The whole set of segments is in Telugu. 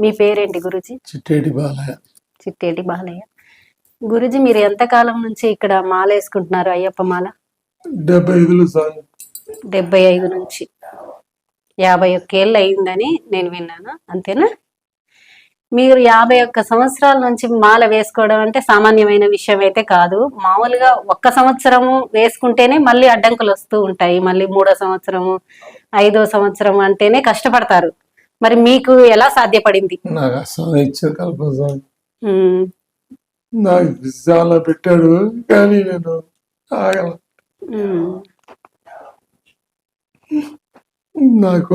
మీ పేరేంటి గురుజీ? చిట్టేటి బాలయ్య. చిట్టేటి బాలయ్య. గురుజీ మీరు ఎంత కాలం నుంచి ఇక్కడ మాల వేసుకుంటున్నారు అయ్యప్ప మాల? డెబ్బై డెబ్బై ఐదు నుంచి. యాభై ఒక్కేళ్ళు అయిందని నేను విన్నాను అంతేనా? మీరు యాభై ఒక్క సంవత్సరాల నుంచి మాల వేసుకోవడం అంటే సామాన్యమైన విషయం అయితే కాదు. మామూలుగా ఒక్క సంవత్సరము వేసుకుంటేనే మళ్ళీ అడ్డంకులు వస్తూ ఉంటాయి. మళ్ళీ మూడో సంవత్సరము ఐదో సంవత్సరం అంటేనే కష్టపడతారు. మరి మీకు ఎలా సాధ్యపడింది? నాకు చాలా పెట్టాడు కానీ నేను ఆగల. నాకు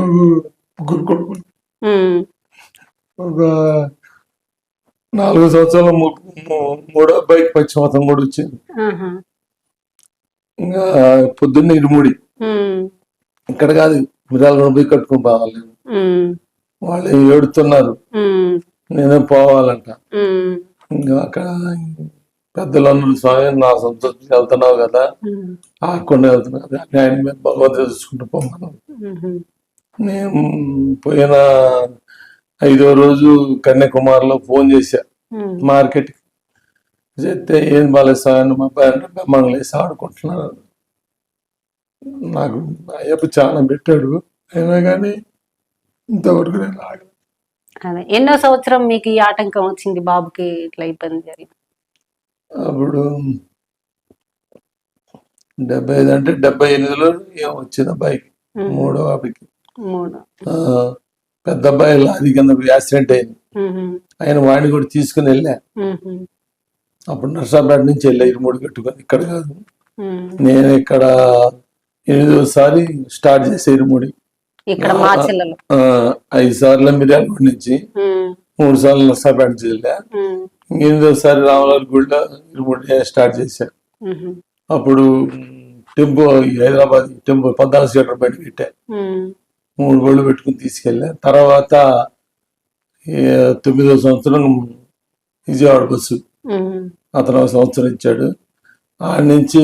ముగ్గురు కొడుకులు. ఉమ్, ఒక నాలుగు సంవత్సరాల మూడో అబ్బాయికి పశ్చిమతం కూడా వచ్చింది. ఇంకా పొద్దున్న ఇరుముడి. ఇక్కడ కాదు మిరాలు పోయి కట్టుకుని. ఉమ్, వాళ్ళు ఏడుతున్నారు. నేనే పోవాలంట. ఇంకా అక్కడ పెద్దలు అన్నారు స్వామి నా సంతోషం వెళ్తున్నావు కదా. ఆకుండా వెళ్తున్నావు కదా ఆయన మీద భగవంతుడు చూసుకుంటూ పోమను నేను పోయిన ఐదో రోజు కన్యాకుమారిలో ఫోన్ చేశా. మార్కెట్ చెప్తే ఏం బాలేసాను మా పేరెంట్ బొమ్మలు వేసి ఆడుకుంటున్నారు నాకు అయ్యప్ప చాలా పెట్టాడు. అయినా కానీ ఇంతవరకు నేను ఆగలేదు అదే. ఎన్నో సంవత్సరం మీకు ఈ ఆటంకం వచ్చింది బాబుకి ఇట్లా ఇబ్బంది జరిగింది? అప్పుడు డెబ్బై ఐదు అంటే డెబ్బై ఎనిమిదిలో ఏం వచ్చింది అబ్బాయికి మూడో అబ్బాయికి పెద్ద అబ్బాయి అది కింద యాక్సిడెంట్ అయింది. ఆయన వాడిని కూడా తీసుకుని వెళ్ళా. అప్పుడు నర్సాపేట నుంచి వెళ్ళా ఇరుముడు కట్టుకొని. ఇక్కడ కాదు. నేను ఇక్కడ ఎనిమిదోసారి స్టార్ట్ చేసే ఇరుముడి. ఇక్కడ మా చెల్లెలు. ఐదు సార్లు మిర్యాలగూడ నుంచి మూడు సార్లు నర్సాపేట ఉమ్, ఎనిమిదోసారి రామలాల్ ఇరుముడి స్టార్ట్ చేశా ఉమ్, అప్పుడు టెంపో హైదరాబాద్ టెంపో పద్నాలుగు సీటర్ బయట పెట్టా. మూడు బళ్ళు పెట్టుకుని తీసుకెళ్ళా. తర్వాత తొమ్మిదో సంవత్సరం విజయవాడ బస్సు. అతను సంవత్సరం ఇచ్చాడు. ఆడ నుంచి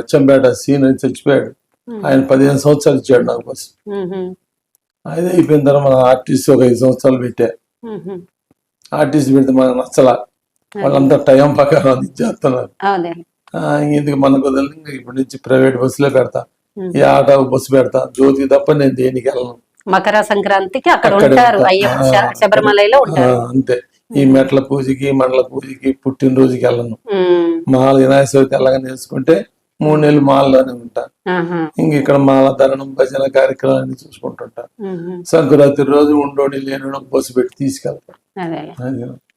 అచ్చంపేట సీన్ అని చచ్చిపోయాడు. ఆయన పదిహేను సంవత్సరాలు ఇచ్చాడు నాకు బస్సు ఉమ్, అది అయిపోయిన తర్వాత మన ఆర్టీసీ ఒక ఐదు సంవత్సరాలు పెట్టా. ఉమ్, ఆర్టీసీ పెడితే మనకు నచ్చలా. వాళ్ళంతా టైం ప్రకారం అది చేస్తున్నారు. ఇందుకు మనకు వదిలి ఇప్పటి నుంచి ప్రైవేట్ బస్సులే పెడతా. ఈ ఆటో బస్సు పెడతా. జ్యోతి తప్ప నేను దేనికి వెళ్ళను. మకర సంక్రాంతికి అక్కడ ఉంటారు. శబరిమలలో ఉంటారు. అంతే. ఈ మెట్ల పూజకి మండల పూజకి పుట్టినరోజుకి వెళ్ళను. ఉమ్, మాల వినాయక చవితి వెళ్ళగా నేర్చుకుంటే మూడు నెలలు మాలలోనే ఉంటా. ఇంక ఇక్కడ మాల ధరణం భజన కార్యక్రమాన్ని చూసుకుంటుంటా. సంక్రాంతి రోజు ఉండోని లేని బస్సు పెట్టి తీసుకెళ్తా.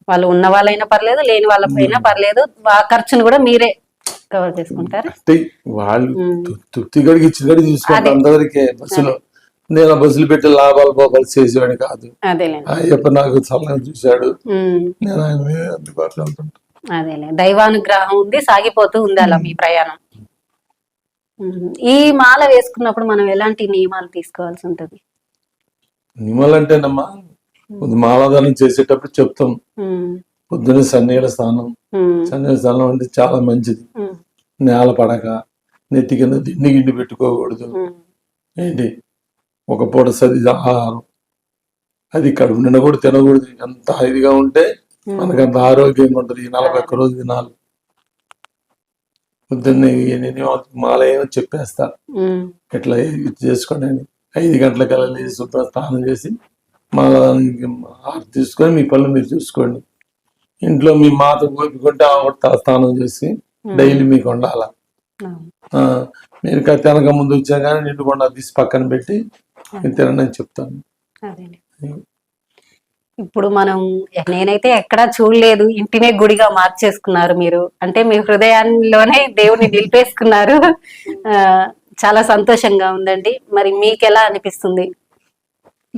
వాళ్ళు ఉన్న వాళ్ళైనా పర్లేదు లేని వాళ్ళపైనా పర్లేదు ఖర్చును కూడా మీరే కవర్ చేసుకుంటారు? అంటే వాళ్ళు తృప్తి గడికి ఇచ్చిన గడికి చూసుకుంటా అదే. అంతవరకే బస్సులో నేను బస్సులు పెట్టి లాభాలు పోపాలు చేసేవాడిని కాదు. అయ్యప్ప నాకు చల్లగా చూశాడు. నేను ఆయన అందుబాటులో అదేలే. దైవానుగ్రహం ఉంది సాగిపోతూ ఉంది అలా మీ ప్రయాణం? ఈ మాల వేసుకున్నప్పుడు మనం ఎలాంటి నియమాలు తీసుకోవాల్సి ఉంటుంది? నిమ్మలంటేనమ్మా మాలాధారం చేసేటప్పుడు చెప్తాం. ఉమ్, పొద్దున్న సన్నీళ్ళ స్నానం. సన్నీళ్ళ స్నానం అంటే చాలా మంచిది. నేల పడక నెత్తి కింద దిండి గిండి పెట్టుకోకూడదు. ఏంటి? ఒక పూట సది ఆహారం. అది కడుపు నిండా కూడా తినకూడదు. ఎంత ఇదిగా ఉంటే మనకు అంత ఆరోగ్యంగా ఉంటుంది. ఈ నలభై ఒక్క రోజు తినాలి. పొద్దున్నే నేను మాల ఏమో చెప్పేస్తా. ఇట్లా ఇది చేసుకోండి అని. ఐదు గంటలకల్లా లేచి శుభ్ర స్నానం చేసి మాల ఆరు తీసుకొని మీ పనులు మీరు చూసుకోండి. ఇంట్లో మీ మాత ఓపికంటే కూడా తల స్నానం చేసి డైలీ మీకు ఉండాల? మీరు తినక ముందు వచ్చా కానీ నిండుకుండా తీసి పక్కన పెట్టి తినండి అని చెప్తాను. ఇప్పుడు మనం నేనైతే ఎక్కడా చూడలేదు. ఇంటినే గుడిగా మార్చేసుకున్నారు మీరు. అంటే మీ హృదయాల్లోనే దేవుని నిలిపేసుకున్నారు. చాలా సంతోషంగా ఉందండి. మరి మీకు ఎలా అనిపిస్తుంది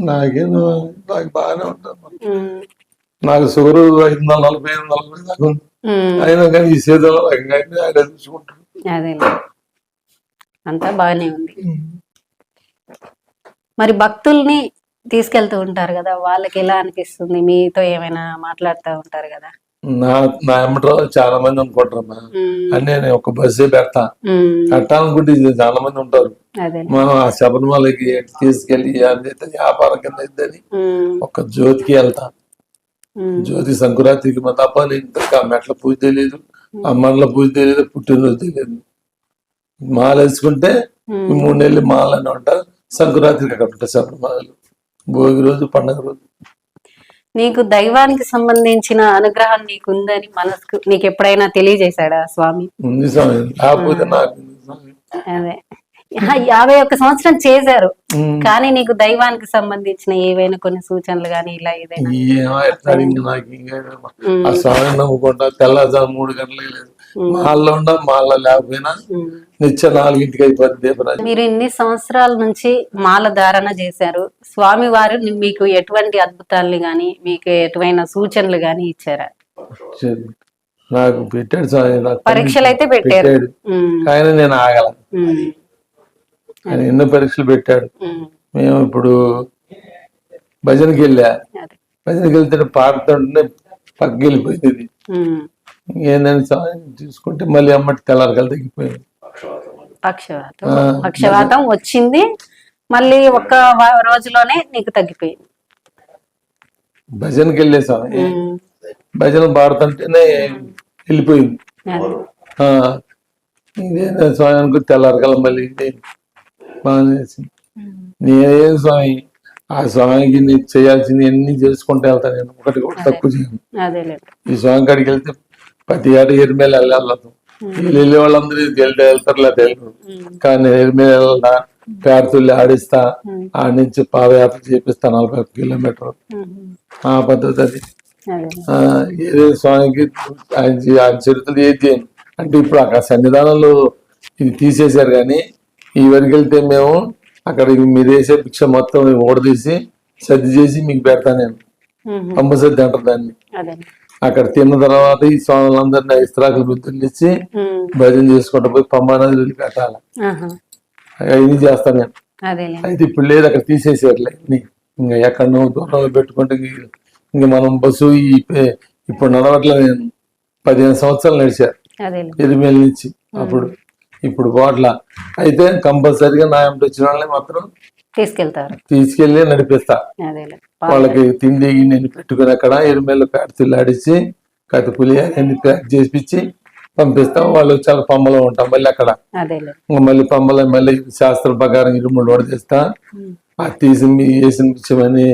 నాకేదో నాకు బాగానే షుగర్ ఐదు వందల నలభై ఐదు వందల నలభై దాకా ఉంది ఉమ్, అయినా కానీ ఈ సీజన్లో నాకు ఇంకా ఆయన చూసుకుంటాను అదేలే. అంతా బాగానే ఉంది. మరి భక్తుల్ని తీసుకెళ్తూ ఉంటారు కదా వాళ్ళకి ఎలా అనిపిస్తుంది? మీతో ఏమైనా మాట్లాడుతూ ఉంటారు కదా? నా నా ఎమ్మట చాలా మంది అనుకుంటారమ్మా. అని నేను ఒక బస్సే పెడతా. ఇది చాలా మంది ఉంటారు. మనం ఆ శబరిమలకి తీసుకెళ్ళి వ్యాపారం కింద ఇద్దని ఒక జ్యోతికి వెళ్తా. జ్యోతి సంక్రాంతికి మా తప్ప ఇంతకు ఆ మెట్ల పూజ తెలియదు ఆ మండల పూజ తెలియదు పుట్టినరోజు తెలియదు మాల వేసుకుంటే మూడు నెలలు మాలని ఉంటా సంక్రాంతికి అక్కడ ఉంటా శబరిమలలు భోగి రోజు పండగ రోజు. నీకు దైవానికి సంబంధించిన అనుగ్రహం నీకు ఉందని మనసుకు నీకు ఎప్పుడైనా తెలియజేశాడా స్వామి? ఉంది స్వామి. లేకపోతే నాకు ఉంది స్వామి. అదే. యాభై ఒక్క సంవత్సరం చేశారు. ఉమ్. కానీ నీకు దైవానికి సంబంధించిన ఏవైనా కొన్ని సూచనలు కానీ ఇలా ఏదైనా? ఏమో ఎట్లా అడిగింది నాకు ఇంకా ఉమ్, ఆ స్వామి నమ్ముకుంటా తెల్లవారు మూడు గంటలకు లేదు మాల్లో ఉండ మాల్లో లేకపోయినా ఉమ్. నిత్య నాలుగింటికి అయిపోద్ది దీపరాజు మీరు ఇన్ని సంవత్సరాల నుంచి మాల ధారణ చేశారు. స్వామి వారు మీకు ఎటువంటి అద్భుతాలని గాని మీకు ఎటువంటి సూచనలు గాని ఇచ్చారా. నాకు పెట్టాడు స్వామి నాకు పరీక్షలు అయితే పెట్టారు. కానీ నేను ఆగల. ఆయన ఎన్నో పరీక్షలు పెట్టాడు. మేము. ఇప్పుడు భజనకి వెళ్ళా. భజనకి వెళ్తే పాడుతుంటే పక్కకి వెళ్ళిపోయింది స్వామి చూసుకుంటే మళ్ళీ అమ్మటి తెల్లారకల్ తగ్గిపోయింది పక్షవాతం. పక్షవాతం వచ్చింది మళ్ళీ ఒక్క వ- రోజులోనే నీకు తగ్గిపోయింది. భజనకి వెళ్ళే స్వామి భజన పాడుతుంటేనే వెళ్ళిపోయింది. ఇదేనా స్వామి అనుకో తెల్లారకల్లా మళ్ళీ ఇదే బాగా చేసింది. ఉమ్, నేనేం స్వామి? ఆ స్వామికి నేను చేయాల్సింది అన్ని చేసుకుంటూ వెళ్తాను నేను. ఒకటి కూడా తక్కువ చేయను. ఈ స్వామి కాడికి వెళ్తే ప్రతి ఏట ఎరిమేలు వెళ్ళాలి. వీళ్ళు వెళ్ళే వాళ్ళందరూ వెళ్తే వెళ్తారు లేదా వెళ్ళరు ఉమ్, కానీ ఎరిమేలు వెళ్ళా పేరుతుల్లి ఆడిస్తా ఆడ నుంచి పాదయాత్ర చేపిస్తా నలభై ఒక్క కిలోమీటర్ ఆ పద్ధతి అది. ఏదో స్వామికి ఆయన ఆయన చరిత్రలు ఏది అంటే ఇప్పుడు అక్కడ సన్నిధానంలో ఇది తీసేశారు కానీ ఈ వరకు వెళ్తే మేము అక్కడ మీరు వేసే భిక్ష మొత్తం ఓడదీసి సర్ది చేసి మీకు పెడతా నేను. అమ్మ సర్ది అంటారు దాన్ని. అక్కడ తిన్న తర్వాత ఈ స్వాములందరినీ ఇస్త్రాకులు బుద్ధులు ఇచ్చి ఉమ్, భజన చేసుకుంటూ పోయి పంబా నది వదిలి పెట్టాలి ఇది చేస్తాను నేను. అయితే ఇప్పుడు లేదు అక్కడ తీసేసారులే అన్ని. ఇంకా ఎక్కడ నువ్వు దూరంలో పెట్టుకుంటే ఇంక- మనం బస్సు ఈ ఇప్పుడు నడవట్లే నేను. పదిహేను సంవత్సరాలు నడిచారు. ఎరిమేల నుంచి అప్పుడు. ఇప్పుడు పోట్ల అయితే కంపల్సరిగా నా ఎంట వచ్చిన వాళ్ళని మాత్రం తీసుకెళ్తారు. తీసుకెళ్ళి నడిపిస్తా. వాళ్ళకి తిండి నేను పెట్టుకుని అక్కడ ఎరిమేలు ప్యాడ్తులు ఆడిచ్చి కథ పులి అన్ని ప్యాక్ చేపించి పంపిస్తాం. వాళ్ళు చాలా పంబలో ఉంటాం మళ్ళీ అక్కడ. మళ్ళీ పంబలో మళ్ళీ శాస్త్రం ప్రకారం ఇరుములు ఓడదీస్తా ఉమ్, ఆ తీసి వేసిన విషయమని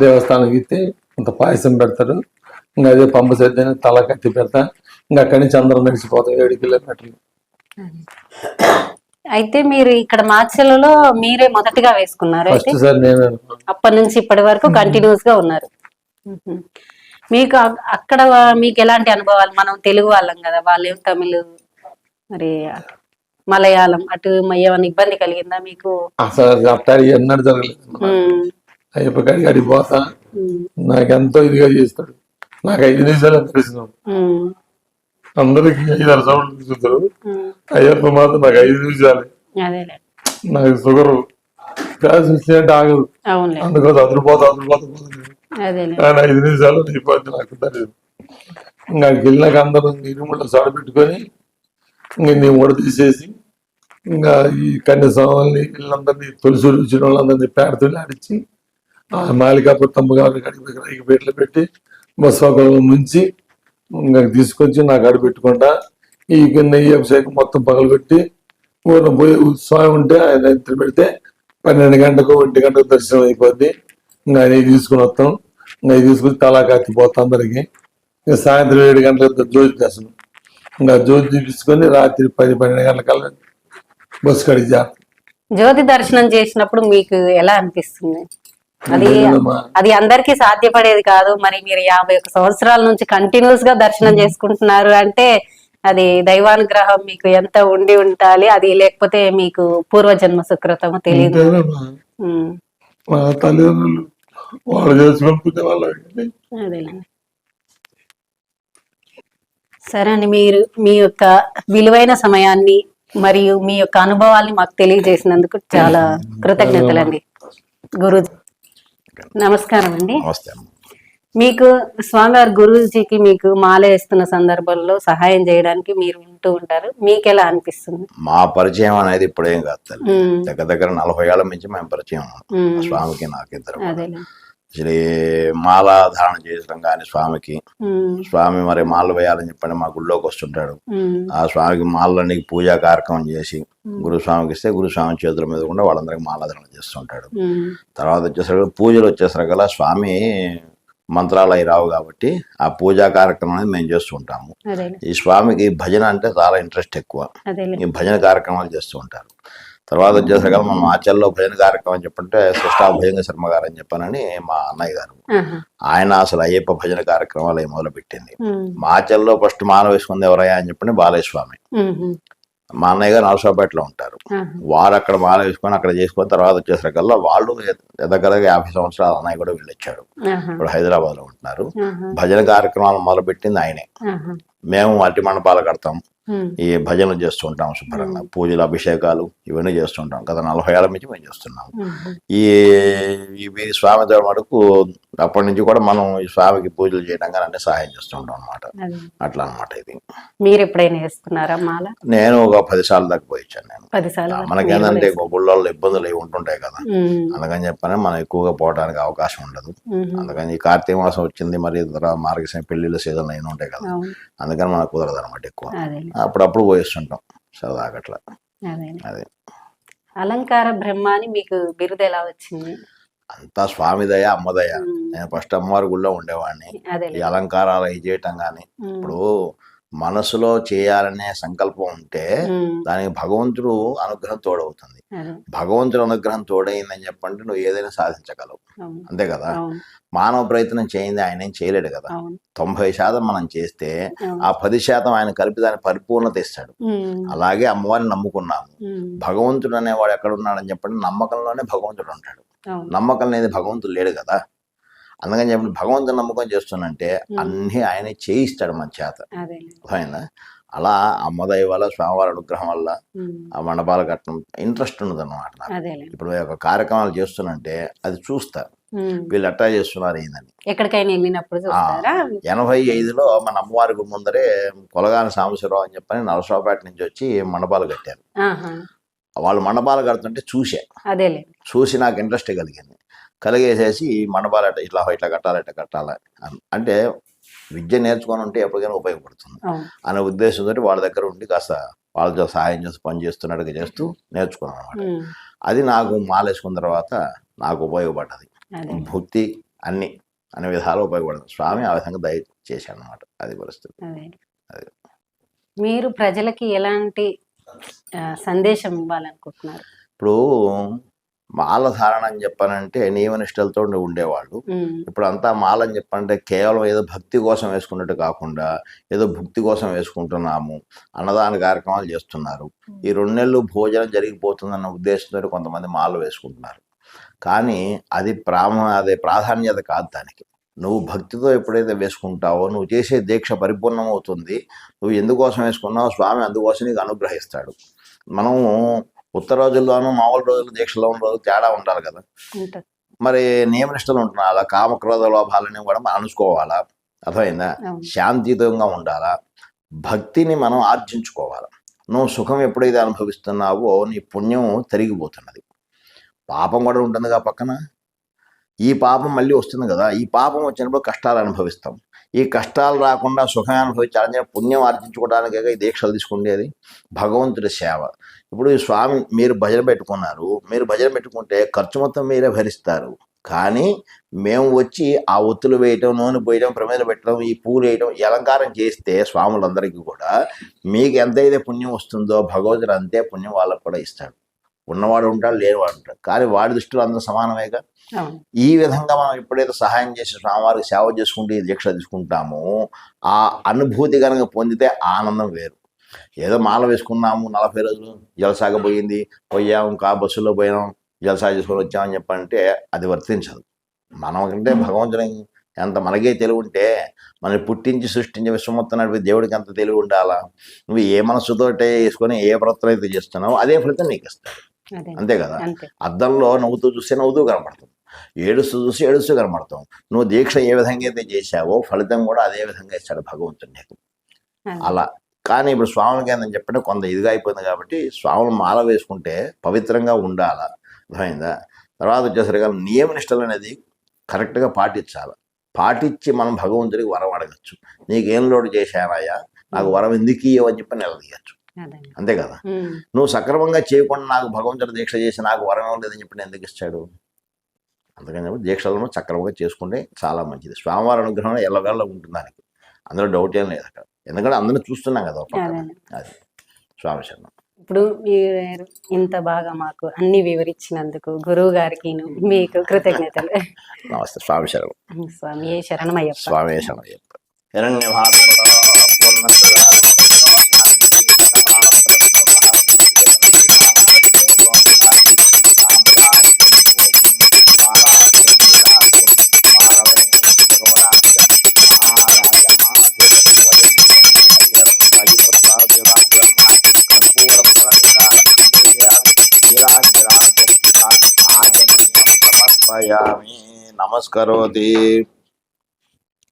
దేవస్థానానికి ఇస్తే కొంత పాయసం పెడతారు. ఇంకా అదే పంప సర్దని తల కత్తి పెడతా. ఇంకా అక్కడి నుంచి అందరం నడిచిపోతాం ఏడు కిలోమీటర్లు. అయితే మీరు ఇక్కడ మాచలలో మీరే మొదటిగా వేసుకున్నారు అప్పటి నుంచి ఇప్పటి వరకు కంటిన్యూస్గా ఉన్నారు. మీకు అక్కడ మీకు ఎలాంటి అనుభవాలు? మనం తెలుగు వాళ్ళం కదా వాళ్ళేం తమిళ్ మరి మలయాళం అటు ఏమైనా ఇబ్బంది కలిగిందా మీకు? ఎన్నడూ జరగలేదు. మ్మ్. అయ్యప్ప కాడికి అడిగి పోతా? మ్మ్. నాకు ఎంతో ఇదిగా చేస్తాడు. నాకు ఐదు నిమిషాలు తెలిసిన మ్మ్. అందరికి ఐదు ఆరు సౌండ్లు మ్మ్. అయ్యప్ప మాత్రం నాకు ఐదు నిమిషాలు. నాకు షుగర్. గ్యాస్ ఆగదు. అవునులే. అందుకోసం అదిరిపోతా అదిరిపోతా పోతుంది. అదేలే. ఆయన ఐదు నిమిషాలు నాకు తెలియదు ఇంకా అందరూ ఇరుముళ్ళు సాడ పెట్టుకొని ఇంకా నేను కూడా తీసేసి ఇంకా ఈ కన్యాస్వాముల్ని వీళ్ళందరినీ తొలిసి వచ్చిన వాళ్ళందరినీ పేడతోని ఆడిచ్చి ఆ మాలికాపుర తమ్మగారి గడిపి రైకి పెట్టి బస్వాకులు ముంచి ఇంకా తీసుకొచ్చి నాకు అడి పెట్టుకుంటా. ఈ నెయ్యి అభిషేకం మొత్తం పగలబెట్టి ఊరిన పోయి ఉత్సవం ఉంటే ఆయన ఎత్తులు పెడితే పన్నెండు గంటకు ఒంటి గంటకు దర్శనం అయిపోద్ది. ఇంకా అది తీసుకుని వస్తాం. ఇంకా తీసుకొని తీసుకుని తలా పోతాం అందరికి. ఇంకా సాయంత్రం ఏడు గంటలకు జ్యోతి దర్శనం. ఇంకా జ్యోతి చూపించుకొని రాత్రి పది పన్నెండు గంటలకల్లా బస్సు కడిగి జ్యోతి దర్శనం చేసినప్పుడు మీకు ఎలా అనిపిస్తుంది? అది. అది అందరికీ సాధ్యపడేది కాదు. మరి మీరు యాభై ఒక్క సంవత్సరాల నుంచి కంటిన్యూస్గా దర్శనం చేసుకుంటున్నారు అంటే అది దైవానుగ్రహం మీకు ఎంత ఉండి ఉండాలి అది లేకపోతే మీకు పూర్వజన్మ సుకృతము తెలియదు. సరే అండి మీరు మీ యొక్క విలువైన సమయాన్ని మరియు మీ యొక్క అనుభవాల్ని మాకు తెలియజేసినందుకు చాలా కృతజ్ఞతలండి. గురు నమస్కారం అండి నమస్తే మీకు స్వామివారి గురువుజీకి మీకు మాల వేస్తున్న సందర్భంలో సహాయం చేయడానికి మీరు ఉంటూ ఉంటారు. మీకు ఎలా అనిపిస్తుంది? మా పరిచయం అనేది ఇప్పుడేం కాదు దగ్గర దగ్గర నలభై ఏళ్ళ నుంచి మేము పరిచయం స్వామికి నాకిద్దరు. ఈ మాల ధారణ చేయడం కానీ స్వామికి. స్వామి మరి మాల వేయాలని చెప్పండి మా గుళ్ళోకి వస్తుంటాడు. ఆ స్వామికి మాలన్నీ పూజా కార్యక్రమం చేసి గురుస్వామికి ఇస్తే గురుస్వామి చేతుల మీద కూడా వాళ్ళందరికీ మాలాధారణ చేస్తుంటాడు. తర్వాత వచ్చేసరికి పూజలు వచ్చేసరికల్లా స్వామి మంత్రాలు రావు కాబట్టి ఆ పూజా కార్యక్రమం అనేది మేము చేస్తూ ఉంటాము. ఈ స్వామికి భజన అంటే చాలా ఇంట్రెస్ట్ ఎక్కువ. ఈ భజన కార్యక్రమాలు చేస్తూ ఉంటారు. తర్వాత వచ్చేసరికి మనం ఆచరణలో భజన కార్యక్రమం చెప్పంటే సృష్టా భజన శర్మ గారు అని చెప్పానని మా అన్నయ్య గారు. ఆయన అసలు అయ్యప్ప భజన కార్యక్రమాలు మొదలు పెట్టింది మా ఆచరణలో ఫస్ట్ మాల వేసుకుంది ఎవరయ్యా అని చెప్పండి బాలయ్య స్వామి. ఉమ్, ఉమ్, మా అన్నయ్య గారు నరసరావుపేటలో ఉంటారు. వారు అక్కడ మాల వేసుకొని అక్కడ చేసుకున్న తర్వాత వచ్చేసరికల్లా వాళ్ళు దగ్గరగా యాభై సంవత్సరాలు అన్నయ్య కూడా వెళ్ళొచ్చాడు. ఇప్పుడు హైదరాబాద్లో ఉంటున్నారు భజన కార్యక్రమాలు మొదలు పెట్టింది ఆయనే మేము అట్టి మండపాలు కడతాం. ఈ భజనలు చేస్తుంటాం శుభ్రంగా పూజలు అభిషేకాలు ఇవన్నీ చేస్తుంటాం. గత నలభై ఏళ్ళ నుంచి మేము చేస్తున్నాం. ఈ స్వామి మటుకు అప్పటి నుంచి కూడా మనం ఈ స్వామికి పూజలు చేయడం కానీ అన్ని సహాయం చేస్తుంటాం అనమాట అట్లా అనమాట ఇది. మీరు ఎప్పుడైనా వేసుకున్నారా మాల? నేను ఒక పది సార్లు దాకా పోయి వచ్చాను నేను. మనకేంటంటే గుళ్ళల్లో ఇబ్బందులు ఏమి ఉంటుంటాయి కదా. అందుకని చెప్పని మనం ఎక్కువగా పోవడానికి అవకాశం ఉండదు. అందుకని ఈ కార్తీక మాసం వచ్చింది మరి తర్వాత మార్గశిర పెళ్ళిళ్ళ సీజన్ అయినా ఉంటాయి కదా. అందుకని మనకు కుదరదు అనమాట ఎక్కువ. అప్పుడప్పుడు పోయిస్తుంటాం సరదాగా అట్లా. అదే. అదే. అలంకార బ్రహ్మ అని మీకు బిరుదు ఎలా వచ్చింది? అంతా స్వామి దయ అమ్మ దయ ఉమ్, నేను ఫస్ట్ అమ్మవారి గుళ్ళో ఉండేవాడిని. ఈ అలంకారాలు అవి చేయటం కానీ ఇప్పుడు మనసులో చేయాలనే సంకల్పం ఉంటే దానికి భగవంతుడు అనుగ్రహం తోడవుతుంది. భగవంతుడు అనుగ్రహం తోడైందని చెప్పంటే నువ్వు ఏదైనా సాధించగలవు. అంతే కదా? మానవ ప్రయత్నం చేయింది ఆయన ఏం చేయలేడు కదా? తొంభై శాతం మనం చేస్తే. ఆ పది శాతం ఆయన కలిపి దాని పరిపూర్ణత ఇస్తాడు. అలాగే అమ్మవారిని నమ్ముకున్నాము. భగవంతుడు అనేవాడు ఎక్కడ ఉన్నాడని చెప్పండి నమ్మకంలోనే భగవంతుడు ఉంటాడు. నమ్మకం అనేది భగవంతుడు లేడు కదా. అందుకని చెప్పి భగవంతుని నమ్మకం చేస్తున్నంటే అన్ని ఆయనే చేయిస్తాడు మన చేత. అర్థమైందా? అలా అమ్మదయ వల్ల స్వామివారి అనుగ్రహం వల్ల ఆ మండపాల కట్టడం ఇంట్రెస్ట్ ఉన్నది అనమాట ఇప్పుడు ఒక కార్యక్రమాలు చేస్తున్నంటే అది చూస్తా. ఉమ్. వీళ్ళు ఎట్టా చేస్తున్నారు ఏందని. ఎక్కడికైనా వెళ్ళినప్పుడు చూస్తారా? ఎనభై ఐదులో మన అమ్మవారి గుడి ముందరే కొలగాని సాంబశివరావు అని చెప్పని నరసరావుపేట నుంచి వచ్చి మండపాలు కట్టారు. వాళ్ళు మండపాలు కడుతుంటే చూసా అదేలే. చూసి నాకు ఇంట్రెస్ట్ కలిగింది. కలిగేసేసి మండపాలు అట్ట ఇట్లా ఇట్లా కట్టాలి ఇట్లా కట్టాలి అన్- అంటే విద్య నేర్చుకొని ఉంటే ఎప్పటికైనా ఉపయోగపడుతుంది. అనే ఉద్దేశంతో వాళ్ళ దగ్గర ఉండి కాస్త వాళ్ళతో సహాయం చేస్తూ పని చేస్తున్నట్టుగా చేస్తూ నేర్చుకున్నాను అనమాట అది నాకు మాలేసుకున్న తర్వాత నాకు ఉపయోగపడ్డది. భక్తి అన్ని అన్ని విధాలు ఉపయోగపడింది స్వామి ఆ విధంగా దయ చేశాను అనమాట అది పరిస్థితి. మీరు ప్రజలకి ఎలాంటి సందేశం ఇవ్వాలనుకుంటున్నారు. ఇప్పుడు మాల ధారణ అని చెప్పానంటే నియమనిష్టలతో ఉండేవాళ్ళు. ఇప్పుడు అంతా మాల అని చెప్పంటే కేవలం ఏదో భక్తి కోసం వేసుకున్నట్టు కాకుండా ఏదో భక్తి కోసం వేసుకుంటున్నాము అన్నదాన కార్యక్రమాలు చేస్తున్నారు. ఈ రెండు నెలలు భోజనం జరిగిపోతుందన్న ఉద్దేశంతో కొంతమంది మాల వేసుకుంటున్నారు. కానీ అది ప్రామ అదే ప్రాధాన్యత కాదు దానికి. నువ్వు భక్తితో ఎప్పుడైతే వేసుకుంటావో నువ్వు చేసే దీక్ష పరిపూర్ణం అవుతుంది నువ్వు ఎందుకోసం వేసుకున్నావో స్వామి అందుకోసం నీకు అనుగ్రహిస్తాడు. మనము ఉత్తర రోజుల్లోనూ మామూలు రోజులు దీక్షలో ఉన్న రోజులు తేడా ఉండాలి కదా. మరి నియమనిష్టలు ఉంటున్నా అలా కామక్రోధ లోపాలని కూడా మనం అనుకోవాలా? అర్థమైందా? శాంతియుతంగా ఉండాలా? భక్తిని మనం ఆర్జించుకోవాలి? నువ్వు సుఖం ఎప్పుడైతే అనుభవిస్తున్నావో నీ పుణ్యం తరిగిపోతున్నది. పాపం కూడా ఉంటుందిగా పక్కన. ఈ పాపం మళ్ళీ వస్తుంది కదా ఈ పాపం వచ్చినప్పుడు కష్టాలు అనుభవిస్తాం. ఈ కష్టాలు రాకుండా సుఖం అనుభవించాలని పుణ్యం ఆర్జించుకోవడానికే ఈ దీక్షలు తీసుకుండేది భగవంతుడి సేవ. ఇప్పుడు ఈ స్వామి మీరు భజన పెట్టుకున్నారు. మీరు భజన పెట్టుకుంటే ఖర్చు మొత్తం మీరే భరిస్తారు. కానీ మేము వచ్చి ఆ ఒత్తులు వేయటం నూనె పోయటం ప్రమేదలు పెట్టడం ఈ పూలు వేయటం ఈ అలంకారం చేస్తే స్వాములందరికీ కూడా మీకు ఎంతైతే పుణ్యం వస్తుందో భగవంతుడు అంతే పుణ్యం వాళ్ళకు కూడా ఇస్తాడు. ఉన్నవాడు ఉంటాడు లేనివాడు ఉంటాడు. కానీ వాడి దృష్టిలో అందరూ సమానమేగా? ఈ విధంగా మనం ఎప్పుడైతే సహాయం చేసి స్వామివారికి సేవ చేసుకుంటూ దీక్ష తీసుకుంటామో ఆ అనుభూతి కనుక పొందితే ఆనందం వేరు. ఏదో మాల వేసుకున్నాము నలభై రోజులు జలసాగ పోయింది పోయాము కా బస్సులో పోయినాం జలసా చేసుకొని వచ్చామని చెప్పంటే అది వర్తించదు. మనకంటే భగవంతుని ఎంత మనకే తెలివి ఉంటే మనల్ని పుట్టించి సృష్టించి విశ్వమొత్తం నడిపి దేవుడికి ఎంత తెలివి ఉండాలా? నువ్వు ఏ మనస్సుతోటే వేసుకొని ఏ ప్రవర్తన అయితే చేస్తున్నావో అదే ఫలితం నీకు ఇస్తాడు. అంతే కదా? అద్దంలో నవ్వుతూ చూస్తే నవ్వుతూ కనపడుతుంది ఏడుస్తూ చూసి ఏడుస్తూ కనబడతాం నువ్వు దీక్ష ఏ విధంగా అయితే చేశావో ఫలితం కూడా అదే విధంగా ఇస్తాడు భగవంతుడు నీకు. అలా. కానీ ఇప్పుడు స్వాములకి ఏందని చెప్పంటే కొంత ఇదిగా అయిపోయింది కాబట్టి స్వాములు మాల వేసుకుంటే పవిత్రంగా ఉండాలా? అర్థమైందా? తర్వాత వచ్చేసరికి నియమ నిష్టలు అనేది కరెక్ట్గా పాటించాలి? పాటించి మనం భగవంతుడికి వరం అడగచ్చు. నీకేం లోటు చేశానయ్యా? నాకు వరం ఎందుకు ఇయ్యవు అని చెప్పి నిలదీయచ్చు. అంతే కదా. నువ్వు సక్రమంగా చేయకుండా నాకు భగవంతుడి దీక్ష చేసి నాకు వరం ఇవ్వలేదని చెప్పి నేను ఎందుకు ఇస్తాడు అందుకని చెప్పి దీక్షలను సక్రమంగా చేసుకుంటే చాలా మంచిది. స్వామివారి అనుగ్రహం ఎల్లవేళ్ళ ఉంటుంది దానికి. అందులో డౌట్ ఏం లేదు అక్కడ. ఎందుకంటే అందరిని చూస్తున్నాం కదా. అదే. స్వామి శరణం. ఇప్పుడు మీరు ఇంత బాగా మాకు అన్ని వివరించినందుకు గురువు గారికి మీకు కృతజ్ఞతలు. నమస్తే స్వామి శరణం. స్వామి శరణమయ్యప్ప. స్వామి శరణం సమర్పయామి నమస్కరోతి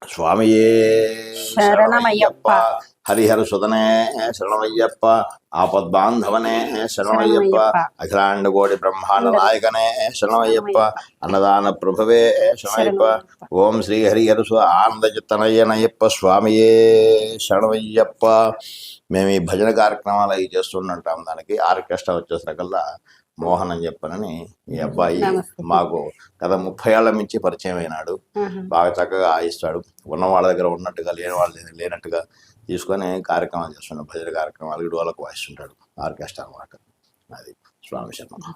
స్వామియే శరణమయ్యప్ప. హరిహర సుదనే శరణమయ్యప్ప. ఆపద్బాంధవనే శరణమయ్యప్ప. అఖిలాండ కోటి బ్రహ్మాండ నాయకనే శరణమయ్యప్ప. అన్నదాన ప్రభవే శరణమయ్యప్ప. ఓం శ్రీ హరిహర సు ఆనంద చిత్తనయ్యనయ్యప్ప స్వామియే శరణమయ్యప్ప. మేము ఈ భజన కార్యక్రమాలు అవి చేస్తుంటాం దానికి. ఆర్కెస్ట్రా వచ్చేసరికల్లా మోహన్ అని చెప్పనని ఈ అబ్బాయి. మాకు గత ముప్పై ఏళ్ళ నుంచి పరిచయం అయినాడు. బాగా చక్కగా ఆయిస్తాడు. ఉన్న వాళ్ళ దగ్గర ఉన్నట్టుగా లేని వాళ్ళ దగ్గర లేనట్టుగా తీసుకొని కార్యక్రమాలు చేస్తున్నాడు భజన కార్యక్రమాలు డోలకు వాయిస్తుంటాడు. ఆర్కెస్ట్రా అనమాట అది స్వామి శర్మ.